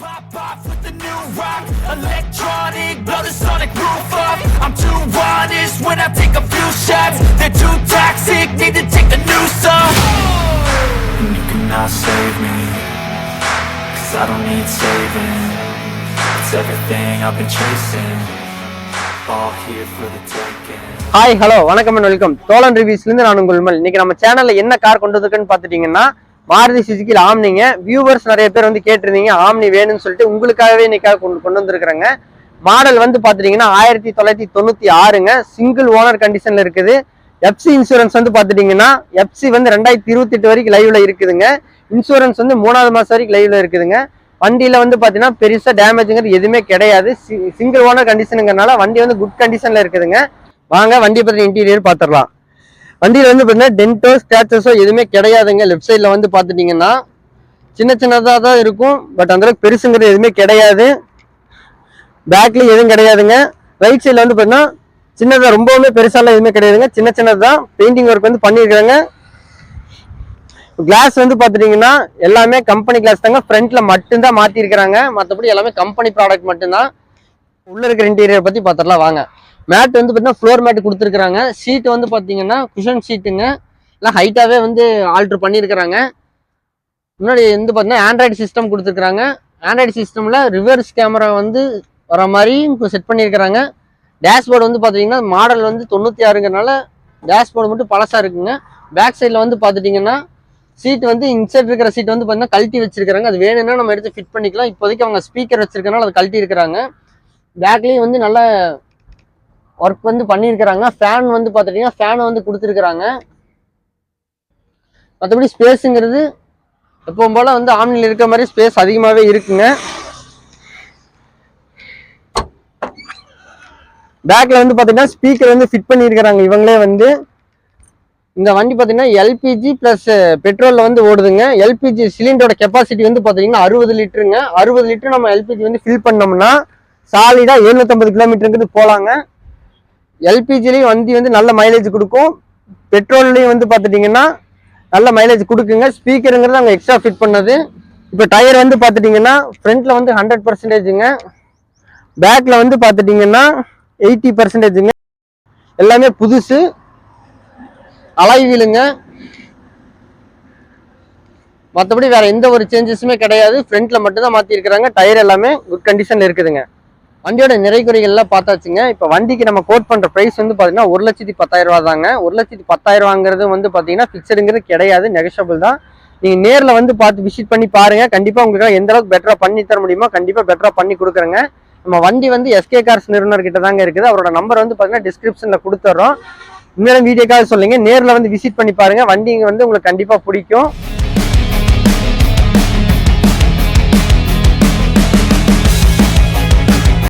Pop off with the new rock, electronic, blow the sonic roof up. I'm too honest when I take a few shots. They're too toxic, need to take a new song. And you cannot save me, cause I don't need saving. It's everything I've been chasing, all here for the taking. Hi hello வணக்கம் and welcome Thozhan ரிவ்யூஸ்லேருந்து நான் உங்கள் மல் இன்னைக்கு நம்ம சேனலில் என்ன car கொண்டு வந்துருக்குன்னு பார்த்துட்டிங்கன்னா மாருதி சுசுக்கியில் ஆம்னிங்க. வியூவர்ஸ் நிறைய பேர் வந்து கேட்டிருந்தீங்க ஆம்னி வேணும்னு சொல்லிட்டு உங்களுக்காகவே இன்னைக்காக கொண்டு கொண்டு வந்திருக்கிறேங்க. மாடல் வந்து பார்த்துட்டிங்கன்னா ஆயிரத்தி தொள்ளாயிரத்தி தொண்ணூற்றி ஆறுங்க. சிங்கிள் ஓனர் கண்டிஷனில் இருக்குது. எஃப்சி இன்சூரன்ஸ் வந்து பார்த்துட்டிங்கன்னா எஃப்சி வந்து ரெண்டாயிரத்தி இருபத்தெட்டு வரைக்கும் லைவில் இருக்குதுங்க. இன்சூரன்ஸ் வந்து மூணாவது மாதம் வரைக்கும் லைவில் இருக்குதுங்க. வண்டியில் வந்து பார்த்தீங்கன்னா பெருசாக டேமேஜுங்கிறது எதுவுமே கிடையாது. சிங்கிள் ஓனர் கண்டிஷனுங்கிறனால வண்டி வந்து குட் கண்டிஷனில் இருக்குதுங்க. வாங்க வண்டியை பற்றி இன்டீரியர் பார்த்துடலாம். வண்டியில் வந்து பார்த்தீங்கன்னா டென்ட்டோ ஸ்டாச்சஸோ எதுவுமே கிடையாதுங்க. லெஃப்ட் சைடில் வந்து பார்த்துட்டிங்கன்னா சின்ன சின்னதாக தான் இருக்கும். பட் அந்தளவுக்கு பெருசுங்கிறது எதுவுமே கிடையாது. பேக்ல எதுவும் கிடையாதுங்க. ரைட் சைடில் வந்து பார்த்தீங்கன்னா சின்னதாக ரொம்பவுமே பெருசாலாம் எதுவுமே கிடையாதுங்க. சின்ன சின்னதாக பெயிண்டிங் ஒர்க் வந்து பண்ணியிருக்கிறாங்க கிளாஸ் வந்து பார்த்துட்டிங்கன்னா எல்லாமே கம்பெனி கிளாஸ் தாங்க. ஃப்ரண்ட்டில் மட்டும்தான் மாற்றிருக்கிறாங்க மற்றபடி எல்லாமே கம்பெனி ப்ராடக்ட் மட்டும்தான். உள்ளே இருக்கிற இன்டீரியர் பற்றி பார்த்துடலாம் வாங்க. மேட் வந்து பார்த்தீங்கன்னா ஃப்ளோர் மேட் கொடுத்துருக்குறாங்க. சீட் வந்து பார்த்தீங்கன்னா குஷன் சீட்டுங்க எல்லாம் ஹைட்டாகவே வந்து ஆல்ட்ரு பண்ணியிருக்கிறாங்க முன்னாடி வந்து பார்த்தீங்கன்னா ஆண்ட்ராய்டு சிஸ்டம் கொடுத்துருக்குறாங்க. ஆண்ட்ராய்டு சிஸ்டமில் ரிவர்ஸ் கேமரா வந்து வர மாதிரியும் செட் பண்ணியிருக்கிறாங்க டேஷ்போர்டு வந்து பார்த்தீங்கன்னா மாடல் வந்து தொண்ணூற்றி ஆறுங்கிறனால டேஷ்போர்டு மட்டும் பழசாக இருக்குங்க. பேக் சைடில் வந்து பார்த்துட்டிங்கன்னா சீட் வந்து இன்சைட் இருக்கிற சீட் வந்து பார்த்தீங்கன்னா கழட்டி வச்சிருக்காங்க அது வேணும்னா நம்ம எடுத்து ஃபிட் பண்ணிக்கலாம். இப்போதைக்கு அவங்க ஸ்பீக்கர் வச்சிருக்கனால அது கழட்டி இருக்கிறாங்க. பேக்லேயும் வந்து நல்லா ஒர்க் வந்து பண்ணியிருக்கிறாங்க ஃபேன் வந்து பார்த்துட்டிங்கன்னா ஃபேன் வந்து கொடுத்துருக்குறாங்க. மற்றபடி ஸ்பேஸுங்கிறது எப்பவும் போல் வந்து ஆம்னியில் இருக்கிற மாதிரி ஸ்பேஸ் அதிகமாகவே இருக்குங்க. பேக்கில் வந்து பார்த்தீங்கன்னா ஸ்பீக்கர் வந்து ஃபிட் பண்ணியிருக்கிறாங்க இவங்களே வந்து. இந்த வண்டி பார்த்தீங்கன்னா எல்பிஜி ப்ளஸ் பெட்ரோலில் வந்து ஓடுதுங்க. எல்பிஜி சிலிண்டரோட கெப்பாசிட்டி வந்து பார்த்தீங்கன்னா அறுபது லிட்டருங்க. அறுபது லிட்டர் நம்ம எல்பிஜி வந்து ஃபில் பண்ணோம்னா சாலிடாக எழுநூத்தம்பது கிலோமீட்டருங்கிறது போகலாங்க எல்பிஜிலையும் வண்டி வந்து நல்ல மைலேஜ் கொடுக்கும். பெட்ரோல்லையும் வந்து பார்த்துட்டிங்கன்னா நல்ல மைலேஜ் கொடுக்குங்க. ஸ்பீக்கருங்கிறது அவங்க எக்ஸ்ட்ரா ஃபிட் பண்ணது. இப்போ டயர் வந்து பார்த்துட்டிங்கன்னா ஃப்ரண்ட்டில் வந்து ஹண்ட்ரட் பர்சன்டேஜுங்க பேக்கில் வந்து பார்த்துட்டிங்கன்னா எயிட்டி பர்சன்டேஜுங்க எல்லாமே புதுசு. அலைவீலுங்க மற்றபடி வேறு எந்த ஒரு சேஞ்சஸுமே கிடையாது. ஃப்ரண்ட்டில் மட்டும்தான் மாற்றிருக்கிறாங்க டயர் எல்லாமே குட் கண்டிஷனில் இருக்குதுங்க. வண்டியோட நிறை குறைகள்லாம் பார்த்தாச்சுங்க. இப்போ வண்டிக்கு நம்ம கோட் பண்ணுற ப்ரைஸ் வந்து பார்த்தீங்கன்னா ஒரு லட்சத்தி பத்தாயிரம் ரூபா தாங்க. ஒரு லட்சத்தி பத்தாயிரம் ரூபாங்கிறது வந்து பார்த்தீங்கன்னா ஃபிக்ஸடுங்கிறது கிடையாது நெகஷபிள் தான். நீங்கள் நேரில் வந்து பார்த்து விசிட் பண்ணி பாருங்க. கண்டிப்பாக உங்களுக்கு எந்த அளவுக்கு பெட்டராக பண்ணி தர முடியுமோ கண்டிப்பாக பெட்டராக பண்ணி கொடுக்குறேங்க. நம்ம வண்டி வந்து எஸ்கே கார்ஸ் நிறுவனர்கிட்ட தாங்க இருக்குது. அவரோட நம்பர் வந்து பார்த்தீங்கன்னா டிஸ்கிரிப்ஷனில் கொடுத்துட்றோம் இன்னும் வீடியோக்காக சொல்லுங்கள் நேரில் வந்து விசிட் பண்ணி பாருங்கள் வண்டிங்க வந்து உங்களுக்கு கண்டிப்பாக பிடிக்கும்.